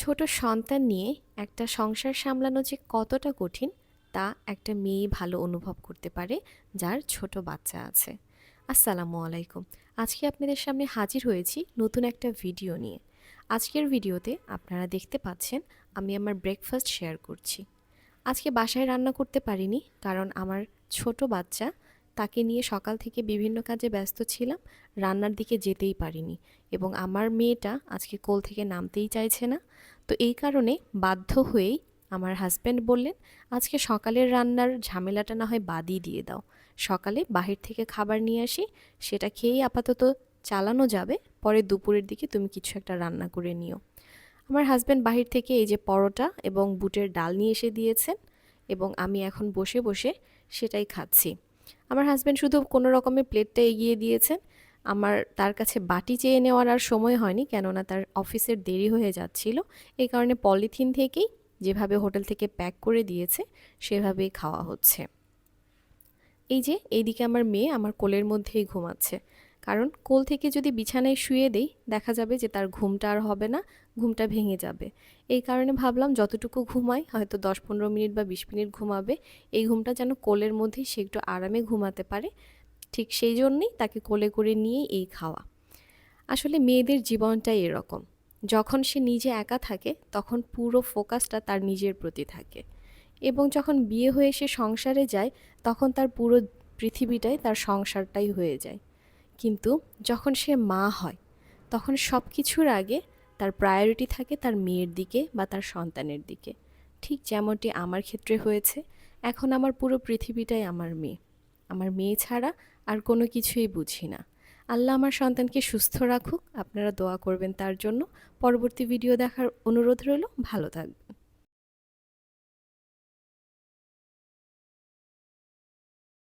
ছোট সন্তান নিয়ে একটা সংসার সামলানো যে কতটা কঠিন, তা একটা মেয়ে ভালো অনুভব করতে পারে যার ছোট বাচ্চা আছে। আসসালামু আলাইকুম। আজকে আপনাদের সামনে হাজির হয়েছি নতুন একটা ভিডিও নিয়ে। আজকের ভিডিওতে আপনারা দেখতে পাচ্ছেন, আমি আমার ব্রেকফাস্ট শেয়ার করছি। আজকে বাসায় রান্না করতে পারিনি কারণ আমার ছোট বাচ্চা তাকে নিয়ে সকাল থেকে বিভিন্ন কাজে ব্যস্ত ছিলাম, রান্নার দিকে যেতেই পারিনি এবং আমার মেয়েটা আজকে কোল থেকে নামতেই চাইছে না। তো এই কারণে বাধ্য হয়েই আমার হাজব্যান্ড বললেন, আজকে সকালের রান্নার ঝামেলাটা না হয় বাদই দিয়ে দাও। সকালে বাহির থেকে খাবার নিয়ে আসি, সেটা খেয়েই আপাতত চালানো যাবে, পরে দুপুরের দিকে তুমি কিছু একটা রান্না করে নিও। আমার হাজব্যান্ড বাহির থেকে এই যে পরোটা এবং বুটের ডাল নিয়ে এসে দিয়েছেন এবং আমি এখন বসে বসে সেটাই খাচ্ছি। আমার হাজব্যান্ড শুধু কোনো রকমের প্লেটটা এগিয়ে দিয়েছেন। আমার তার কাছে বাটি চেয়ে নেওয়ার আর সময় হয়নি, কেননা তার অফিসের দেরি হয়ে যাচ্ছিল। এই কারণে পলিথিন থেকেই যেভাবে হোটেল থেকে প্যাক করে দিয়েছে, সেভাবেই খাওয়া হচ্ছে। এই যে, এইদিকে আমার মেয়ে আমার কোলের মধ্যেই ঘুমাচ্ছে। কারণ কোল থেকে যদি বিছানায় শুয়ে দেই, দেখা যাবে যে তার ঘুমটা আর হবে না, ঘুমটা ভেঙে যাবে। এই কারণে ভাবলাম যতটুকু ঘুমাই, হয়তো দশ পনেরো মিনিট বা বিশ মিনিট ঘুমাবে, এই ঘুমটা যেন কোলের মধ্যেই সে একটু আরামে ঘুমাতে পারে। ঠিক সেই জন্যেই তাকে কোলে করে নিয়েই এই খাওয়া। আসলে মেয়েদের জীবনটাই এরকম। যখন সে নিজে একা থাকে, তখন পুরো ফোকাসটা তার নিজের প্রতি থাকে। এবং যখন বিয়ে হয়ে সে সংসারে যায়, তখন তার পুরো পৃথিবীটাই তার সংসারটাই হয়ে যায়। কিন্তু যখন সে মা হয়, তখন সব কিছুর আগে তার প্রায়োরিটি থাকে তার মেয়ের দিকে বা তার সন্তানের দিকে। ঠিক যেমনটি আমার ক্ষেত্রে হয়েছে, এখন আমার পুরো পৃথিবীটাই আমার মেয়ে। আমার মেয়ে ছাড়া আর কোনো কিছুই বুঝি না। আল্লাহ আমার সন্তানকে সুস্থ রাখুক। আপনারা দোয়া করবেন তার জন্য। পরবর্তী ভিডিও দেখার অনুরোধ রইল। ভালো থাকবেন।